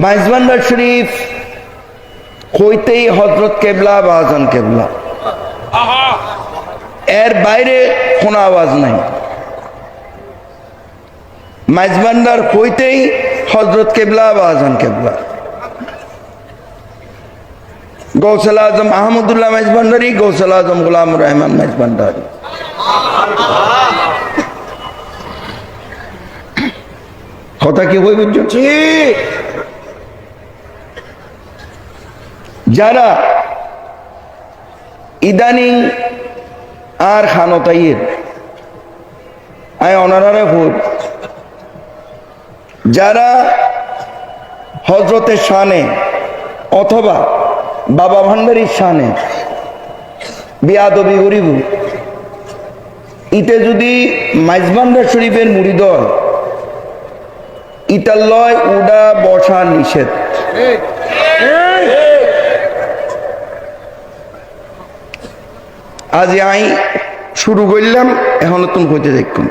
মাইজবান্ডার শরীফ হইতেই হজরত কেবলা বা আজান কেবলা। এর বাইরে কোনো আওয়াজ নাই। মাইজবান্ডার হইতেই হজরত কেবলা বা আজান কেবলা। গৌসাল আজম আহমদুল্লাহ মাইজবান্ডারি গৌসাল আজম গোলাম রহমান মাইজবান্ডারি কথা কি হই বুঝছ? যারা ইদানিং আর খানতাইয়ের। আয় অনারারে ভোট। যারা হজরতের শানে অথবা বাবা ভান্ডারির শানে বিয়াদবি গরিব ইতে যদি মাইজবান্ডার শরীফের মুড়িদল ইটার লয় উডা বসা নিষেধ। আজ আই শুরু করলাম, এখন তুমি হইতে দেখুন।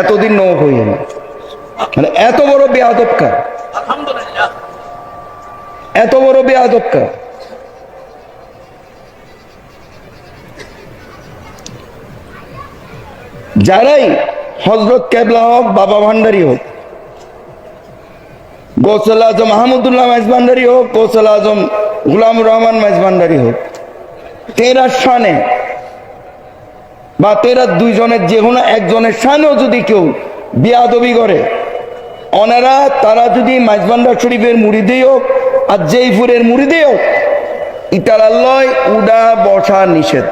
এতদিন ন হইয়ে না। মানে এত বড় বেয়াদবকা এত বড় বেয়াদবকা যারাই হজরত কেবলা হোক, বাবা ভান্ডারি হোক, গোসল আজম আহমদুল্লাহ মাইজভান্ডারি হোক, গোসল আজম গুলাম রহমান মাইজভান্ডারি হোক তেরা শানে বা তেরা দুইজনের যে কোনো একজনের শানেও যদি কেউ বিয়াদবি করে, অনারা তারা যদি মাইজবান্ডার শরীফের মুড়িদেই হোক আর জয়পুরের মুড়িদেই হোক ইতারাল্লয় উডা বসা নিষেধ।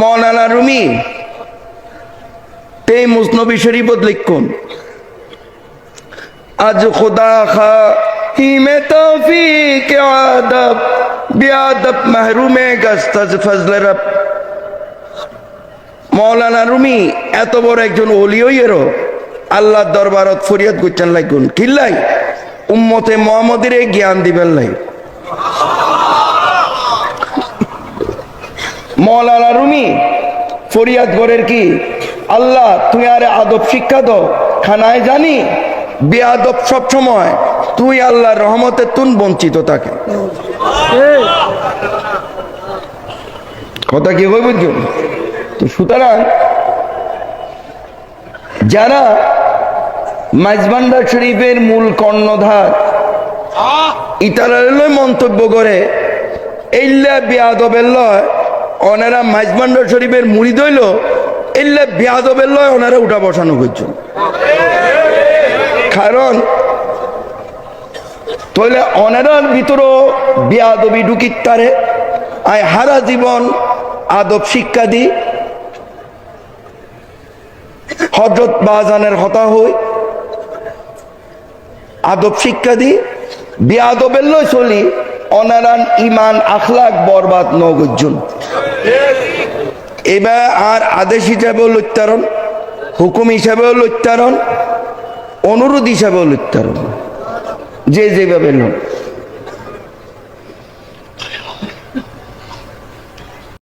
মৌলানা রুমি তে মুসনবী শরীফত লিখুন। আজ খুদা খা, হি মে তৌফিক আদব, বিয়াদব মাহরুমে গস্তাজ ফজল রব। মৌলানা রুমি, এত বড় একজন ওলিও আল্লাহ দরবারত ফরিয়াদ করছেন লাগুন কিল্লাই উম্মতে মোহাম্মদের জ্ঞান দিবেন লাই। মৌলানা রুমি, ফরিয়াদ করের কি? আল্লাহ তুই আরে আদব শিক্ষা দাও। খানায় জানি বেআদব সব সময়। তুই আল্লাহর রহমতের তুন বঞ্চিত থাকে। কথা কি হই বুঝছ তো সুতরাং যারা মাইজবান্ডার শরীফের মূল কর্ণধার ইতারালে মন্তব্য করে এইল্লা বেয়াদবের লয় ওনারা মাইজবান্ডার শরীফের মুড়ি দইল এইল্লা বেয়াদবের লয় ওনারা উঠা বসানো করছেন কারণ তাহলে অনারার ভিতরও বিয়াদবি ঢুকিত তারে। আয় হারা জীবন আদব শিক্ষা দি। হজরত বাজানের হতা হই। আদব শিক্ষা দি। বেয়াদবের লই চলি। অনারান ইমান আখলাক বরবাদ নগর্জন এবার আর আদেশ হিসাবেও লত্যারণ হুকুম হিসাবেও লত্যারণ অনুরোধ হিসাবেও লত্যারণ যে যেভাবে লোক